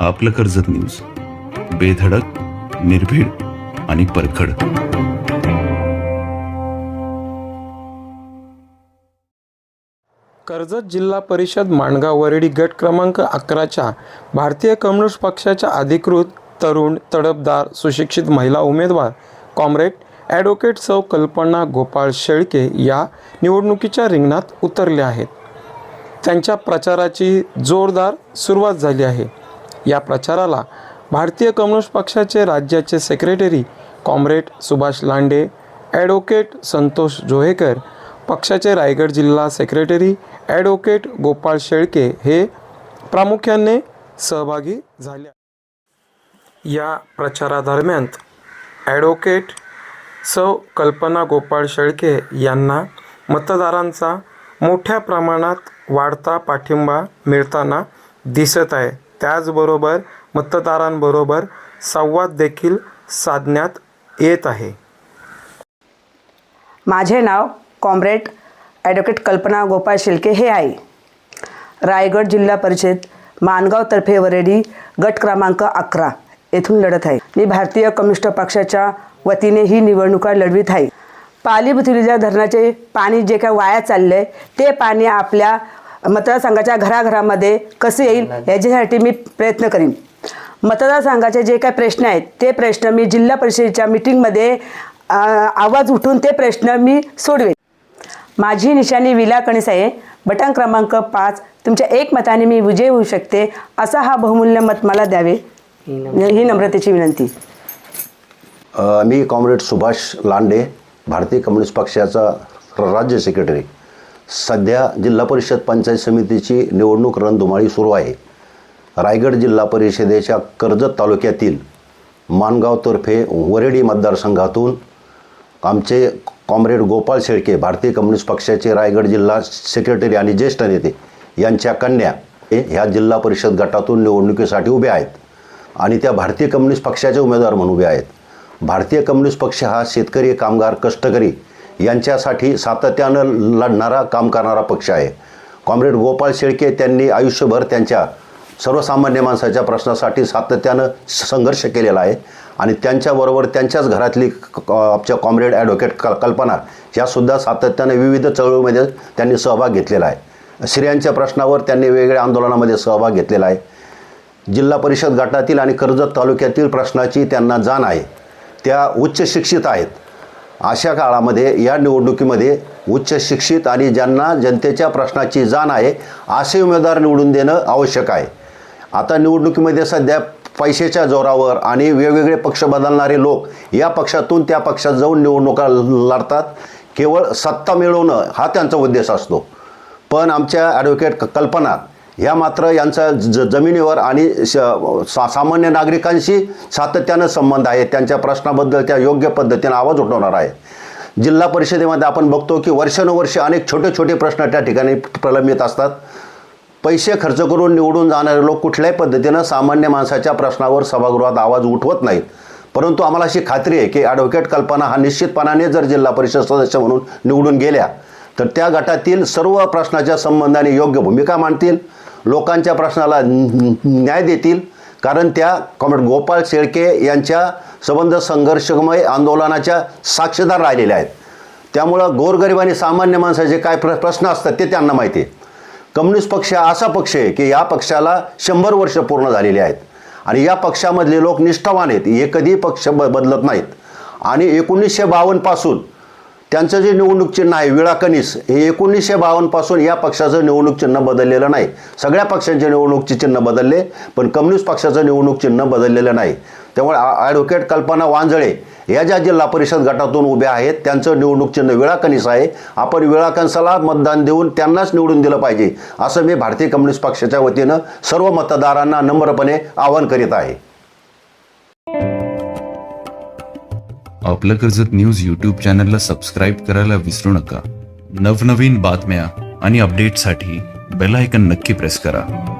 आपलं कर्जत न्यूज बेधडक निर्भीड आणि परखड. कर्जत जिल्हा परिषद माणगाव वरडी गट क्रमांक अकराच्या भारतीय कम्युनिस्ट पक्षाच्या अधिकृत तरुण तडपदार सुशिक्षित महिला उमेदवार कॉम्रेड ॲडव्होकेट सौ कल्पना गोपाळ शेळके या निवडणुकीच्या रिंगणात उतरल्या आहेत. त्यांच्या प्रचाराची जोरदार सुरुवात झाली आहे. या प्रचाराला भारतीय कम्युनिस्ट पक्षाचे राज्याचे secretary comrade Subhash Lande advocate Santosh Johekar पक्षाचे रायगड जिल्हा सेक्रेटरी ॲडव्होकेट गोपाळ शेळके हे प्रामुख्याने सहभागी झाले. या प्रचारादरम्यान ॲडव्होकेट सौ कल्पना गोपाळ शेळके यांना मतदारांचा मोठ्या प्रमाणात वाढता पाठिंबा मिळताना दिसत आहे. त्याचबरोबर मतदारांबरोबर संवाद देखील साधण्यात येत आहे. माझे नाव कॉम्रेड ॲडव्होकेट कल्पना गोपाळ शिल्के हे आहे. रायगड जिल्हा परिषद माणगावतर्फे वरेडी गट क्रमांक अकरा येथून लढत आहे. मी भारतीय कम्युनिस्ट पक्षाच्या वतीने ही निवडणुका लढवित आहे. पाली बुथुलीच्या धरणाचे पाणी जे काय वाया चाललं आहे ते पाणी आपल्या मतदारसंघाच्या घराघरामध्ये कसं येईल याच्यासाठी मी प्रयत्न करीन. मतदारसंघाचे जे काय प्रश्न आहेत ते प्रश्न मी जिल्हा परिषदेच्या मिटिंगमध्ये आवाज उठून ते प्रश्न मी सोडवेन. माझी निशाणी विला कणीस आहे बटन क्रमांक पाच. तुमच्या एक मताने मी विजय होऊ शकते असा हा बहुमूल्य मत मला द्यावे. ही नम्रतेची विनंती. मी कॉम्रेड सुभाष लांडे भारतीय कम्युनिस्ट पक्षाचा राज्य सेक्रेटरी. सध्या जिल्हा परिषद पंचायत समितीची निवडणूक रणधुमाळी सुरू आहे. रायगड जिल्हा परिषदेच्या कर्जत तालुक्यातील माणगावतर्फे वरेडी मतदारसंघातून आमचे कॉम्रेड गोपाळ शेळके भारतीय कम्युनिस्ट पक्षाचे रायगड जिल्हा सेक्रेटरी आणि ज्येष्ठ नेते यांच्या कन्या हे ह्या जिल्हा परिषद गटातून निवडणुकीसाठी उभे आहेत आणि त्या भारतीय कम्युनिस्ट पक्षाचे उमेदवार म्हणून उभे आहेत. भारतीय कम्युनिस्ट पक्ष हा शेतकरी कामगार कष्टकरी यांच्यासाठी सातत्यानं लढणारा काम करणारा पक्ष आहे. कॉम्रेड गोपाळ शेळके त्यांनी आयुष्यभर त्यांच्या सर्वसामान्य माणसाच्या प्रश्नासाठी सातत्यानं संघर्ष केलेला आहे आणि त्यांच्याबरोबर त्यांच्याच घरातली क- आमच्या कॉम्रेड ॲडव्होकेट क कल्पना यासुद्धा सातत्यानं विविध चळवळीमध्ये त्यांनी सहभाग घेतलेला आहे. स्त्रियांच्या प्रश्नावर त्यांनी वेगवेगळ्या आंदोलनामध्ये सहभाग घेतलेला आहे. जिल्हा परिषद गटातील आणि कर्जत तालुक्यातील प्रश्नाची त्यांना जाण आहे. त्या उच्च शिक्षित आहेत. अशा काळामध्ये या निवडणुकीमध्ये उच्च शिक्षित आणि ज्यांना जनतेच्या प्रश्नाची जाण आहे असे उमेदवार निवडून देणं आवश्यक आहे. आता निवडणुकीमध्ये सध्या पैशाच्या जोरावर आणि वेगवेगळे पक्ष बदलणारे लोक या पक्षातून त्या पक्षात जाऊन निवडणुका लढतात. केवळ सत्ता मिळवणं हा त्यांचा उद्देश असतो. पण आमच्या ॲडव्होकेट क- कल्पना ह्या मात्र यांचा ज जमिनीवर आणि श सा सामान्य नागरिकांशी सातत्यानं संबंध आहे. त्यांच्या प्रश्नाबद्दल त्या योग्य पद्धतीनं आवाज उठवणार आहे जिल्हा परिषदेमध्ये आपण बघतो की वर्षानुवर्षे अनेक छोटे छोटे प्रश्न त्या ठिकाणी प्रलंबित असतात. पैसे खर्च करून निवडून जाणारे लोक कुठल्याही पद्धतीनं सामान्य माणसाच्या प्रश्नावर सभागृहात आवाज उठवत नाहीत. परंतु आम्हाला अशी खात्री आहे की ॲडव्होकेट कल्पना हा निश्चितपणाने जर जिल्हा परिषद सदस्य म्हणून निवडून गेल्या तर त्या गटातील सर्व प्रश्नाच्या संबंधाने योग्य भूमिका मांडतील. लोकांच्या प्रश्नाला न्याय देतील. कारण त्या कॉम्रेड गोपाळ शेळके यांच्या संबंध संघर्षमय आंदोलनाच्या साक्षीदार राहिलेल्या आहेत. त्यामुळं गोरगरीब आणि सामान्य माणसाचे काय प्र प्रश्न असतात ते त्यांना माहिती आहे. कम्युनिस्ट पक्ष हा असा पक्ष आहे की या पक्षाला शंभर वर्ष पूर्ण झालेली आहेत. आणि या पक्षामधले लोक निष्ठावान आहेत. हे कधी पक्ष ब बदलत नाहीत. आणि एकोणीसशे बावन्नपासून त्यांचं जे निवडणूक चिन्ह आहे विळा कनिस हे एकोणीसशे बावन्नपासून या पक्षाचं निवडणूक चिन्ह बदललेलं नाही. सगळ्या पक्षांचे निवडणूकचे चिन्ह बदलले पण कम्युनिस्ट पक्षाचं निवडणूक चिन्ह बदललेलं नाही. त्यामुळे ॲडव्होकेट कल्पना वांजळे या ज्या जिल्हा परिषद गटातून उभ्या आहेत त्यांचं निवडणूक चिन्ह विळाकणीस आहे. आपण विळाकणसाला मतदान देऊन त्यांनाच निवडून दिलं पाहिजे असं मी भारतीय कम्युनिस्ट पक्षाच्या वतीनं सर्व मतदारांना नम्रपणे आवाहन करीत आहे. आपलं कर्जत न्यूज यूट्यूब चॅनलला सबस्क्राईब करायला विसरू नका. नवनवीन बातम्या आणि अपडेटसाठी बेल आयकन नक्की प्रेस करा.